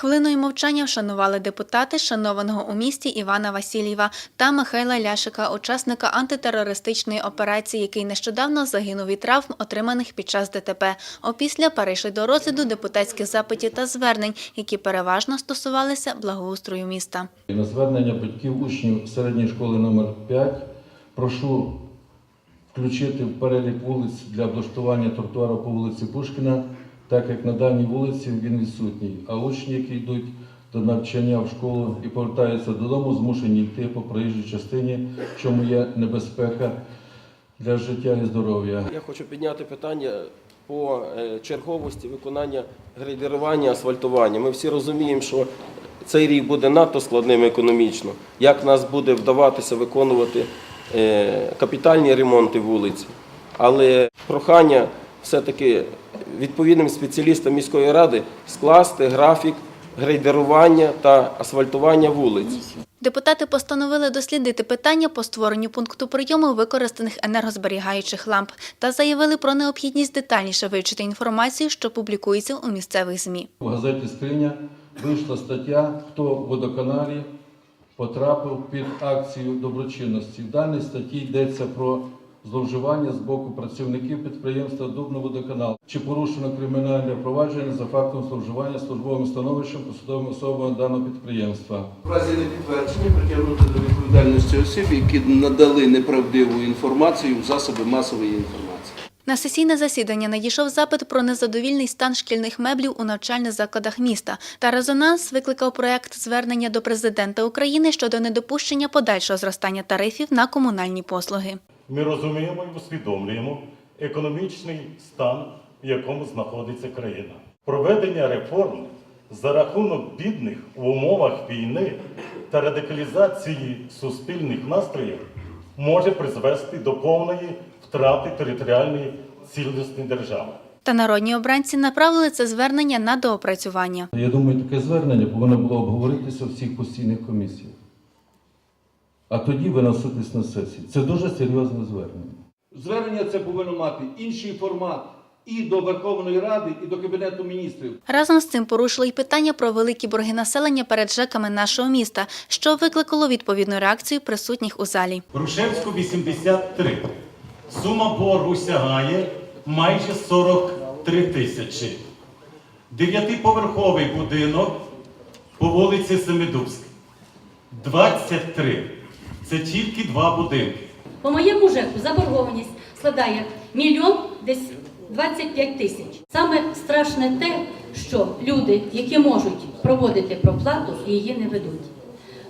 Хвилиною мовчання вшанували депутати шанованого у місті Івана Васильєва та Михайла Ляшика, учасника антитерористичної операції, який нещодавно загинув від травм, отриманих під час ДТП. Опісля перейшли до розгляду депутатських запитів та звернень, які переважно стосувалися благоустрою міста. На звернення батьків учнів середньої школи номер 5 прошу включити в перелік вулиць для облаштування тротуару по вулиці Пушкіна, так як на даній вулиці він відсутній. А учні, які йдуть до навчання в школу і повертаються додому, змушені йти по проїжджій частині, в чому є небезпека для життя і здоров'я. Я хочу підняти питання по е, черговості виконання грейдерування, асфальтування. Ми всі розуміємо, що цей рік буде надто складним економічно. Як нас буде вдаватися виконувати е, капітальні ремонти вулиць. Але прохання все-таки відповідним спеціалістам міської ради скласти графік грейдерування та асфальтування вулиць. Депутати постановили дослідити питання по створенню пункту прийому використаних енергозберігаючих ламп та заявили про необхідність детальніше вивчити інформацію, що публікується у місцевих ЗМІ. В газеті Скриня вийшла стаття, хто в водоканалі потрапив під акцію доброчинності. В даній статті йдеться про зловживання з боку працівників підприємства Дубноводоканал. Чи порушено кримінальне провадження за фактом зловживання службовим становищем посадовими особами даного підприємства? В разі непідтвердження притягнути до відповідальності осіб, які надали неправдиву інформацію в засоби масової інформації. На сесійне засідання надійшов запит про незадовільний стан шкільних меблів у навчальних закладах міста. Та резонанс викликав проект звернення до президента України щодо недопущення подальшого зростання тарифів на комунальні послуги. Ми розуміємо і усвідомлюємо економічний стан, в якому знаходиться країна. Проведення реформ за рахунок бідних в умовах війни та радикалізації суспільних настроїв може призвести до повної втрати територіальної цілісності держави. Та народні обранці направили це звернення на доопрацювання. Я думаю, таке звернення повинно було обговоритися в всіх постійних комісіях. А тоді виноситись на сесії. Це дуже серйозне звернення. Звернення це повинно мати інший формат і до Верховної Ради, і до Кабінету міністрів. Разом з цим порушили й питання про великі борги населення перед ЖЕКами нашого міста, що викликало відповідну реакцію присутніх у залі. Грушевську 83. Сума боргу сягає майже 43 тисячі. Дев'ятиповерховий будинок по вулиці Семидубськ. 23. Це тільки два будинки. По моєму ЖЕКу заборгованість складає мільйон десь 25 тисяч. Саме страшне те, що люди, які можуть проводити проплату, її не ведуть.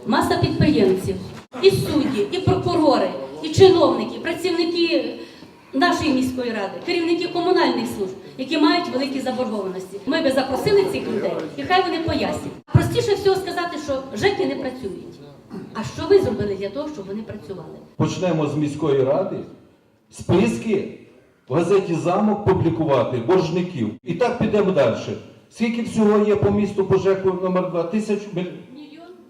Маса підприємців, і судді, і прокурори, і чиновники, і працівники нашої міської ради, керівники комунальних служб, які мають великі заборгованості. Ми би запросили цих людей, і хай вони пояснять. Простіше всього сказати, що ЖЕКи не працюють. А що ви зробили для того, щоб вони працювали? Почнемо з міської ради списки в газеті Замок публікувати боржників. І так підемо далі. Скільки всього є по місту Пожеку номер 2? Тисяч.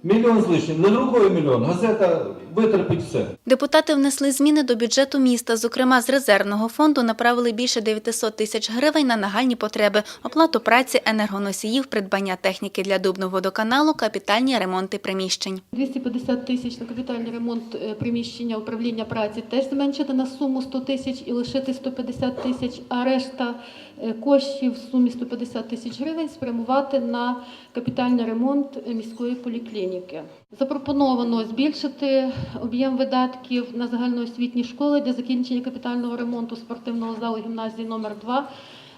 Мільйон з лишнім. Не другий мільйон. Газета витерпить все. Депутати внесли зміни до бюджету міста. Зокрема, з резервного фонду направили більше 900 тисяч гривень на нагальні потреби, оплату праці, енергоносіїв, придбання техніки для дубного водоканалу, капітальні ремонти приміщень. 250 тисяч на капітальний ремонт е, приміщення управління праці теж зменшити на суму 100 тисяч і лишити 150 тисяч, а решта е, коштів в сумі 150 тисяч гривень спрямувати на капітальний ремонт е, міської поліклініки. Запропоновано збільшити об'єм видатків на загальноосвітні школи для закінчення капітального ремонту спортивного залу гімназії номер 2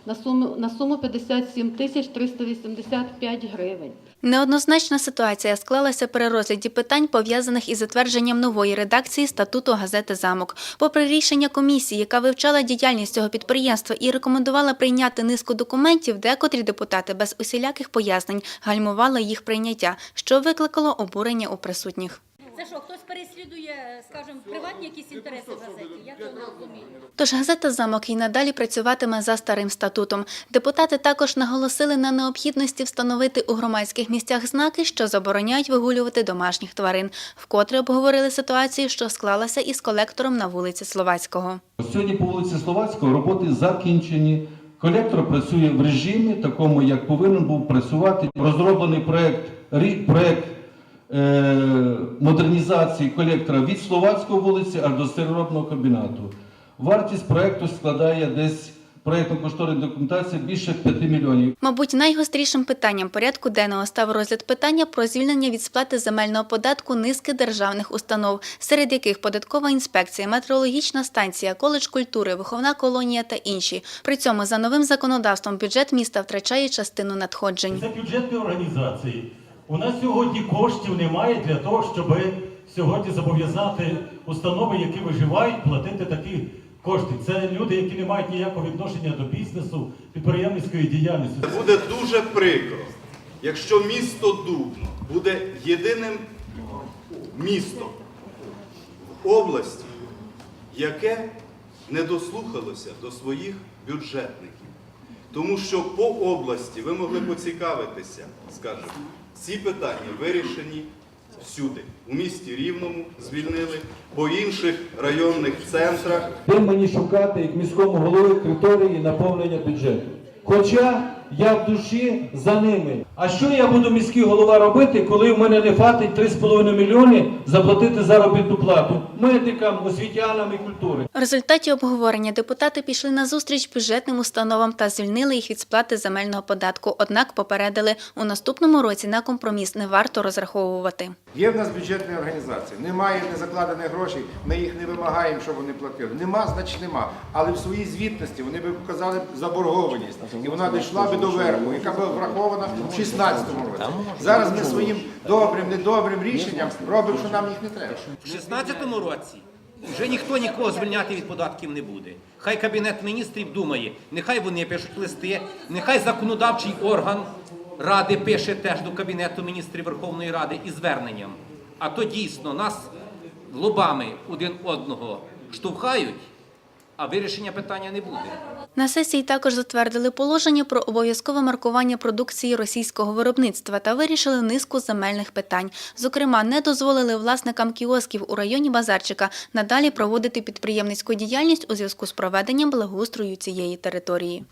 на суму, на суму 57 тисяч 385 гривень. Неоднозначна ситуація склалася при розгляді питань, пов'язаних із затвердженням нової редакції статуту газети Замок. Попри рішення комісії, яка вивчала діяльність цього підприємства і рекомендувала прийняти низку документів, декотрі депутати без усіляких пояснень гальмували їх прийняття, що викликало обурення у присутніх. Це що, хтось переслідує, скажімо, приватні якісь інтереси в газеті? Я цього не розумію. Тож газета Замок і надалі працюватиме за старим статутом. Депутати також наголосили на необхідності встановити у громадських місцях знаки, що забороняють вигулювати домашніх тварин. Вкотре обговорили ситуацію, що склалася із колектором на вулиці Словацького. Сьогодні по вулиці Словацького роботи закінчені. Колектор працює в режимі, такому, як повинен був працювати. Розроблений проект, проект модернізації колектора від Словацької вулиці аж до сироробного комбінату. Вартість проекту складає десь проєктно-кошторисна документація більше 5 мільйонів. Мабуть, найгострішим питанням порядку денного став розгляд питання про звільнення від сплати земельного податку низки державних установ, серед яких податкова інспекція, метеорологічна станція, коледж культури, виховна колонія та інші. При цьому за новим законодавством бюджет міста втрачає частину надходжень. Це бюджетні організації. У нас сьогодні коштів немає для того, щоб сьогодні зобов'язати установи, які виживають, платити такі кошти. Це люди, які не мають ніякого відношення до бізнесу, підприємницької діяльності. Буде дуже прикро, якщо місто Дубно буде єдиним містом в області, яке не дослухалося до своїх бюджетників. Тому що по області ви могли поцікавитися, скажімо, ці питання вирішені всюди. У місті Рівному звільнили, по інших районних центрах Де мені шукати, як міському голові, критерії наповнення бюджету? Хоча я в душі за ними. А що я буду міський голова робити, коли в мене не хватить 3,5 мільйони заплатити заробітну плату медикам, освітянам і культури? В результаті обговорення депутати пішли на зустріч бюджетним установам та звільнили їх від сплати земельного податку. Однак попередили, у наступному році на компроміс не варто розраховувати. Є в нас бюджетні організації, немає незакладених грошей, ми їх не вимагаємо, щоб вони платили. Нема, значить нема. Але в своїй звітності вони би показали заборгованість, і вона дійшла би до верху, яка би врахована в 2016 році. Зараз ми своїм добрим, недобрим рішенням робимо, що нам їх не треба. В 16-му році вже ніхто нікого звільняти від податків не буде. Хай Кабінет міністрів думає, нехай вони пишуть листи, нехай законодавчий орган Ради пише теж до Кабінету міністрів Верховної Ради із зверненням. А то дійсно нас лобами один одного штовхають, а вирішення питання не буде. На сесії також затвердили положення про обов'язкове маркування продукції російського виробництва та вирішили низку земельних питань. Зокрема, не дозволили власникам кіосків у районі Базарчика надалі проводити підприємницьку діяльність у зв'язку з проведенням благоустрою цієї території.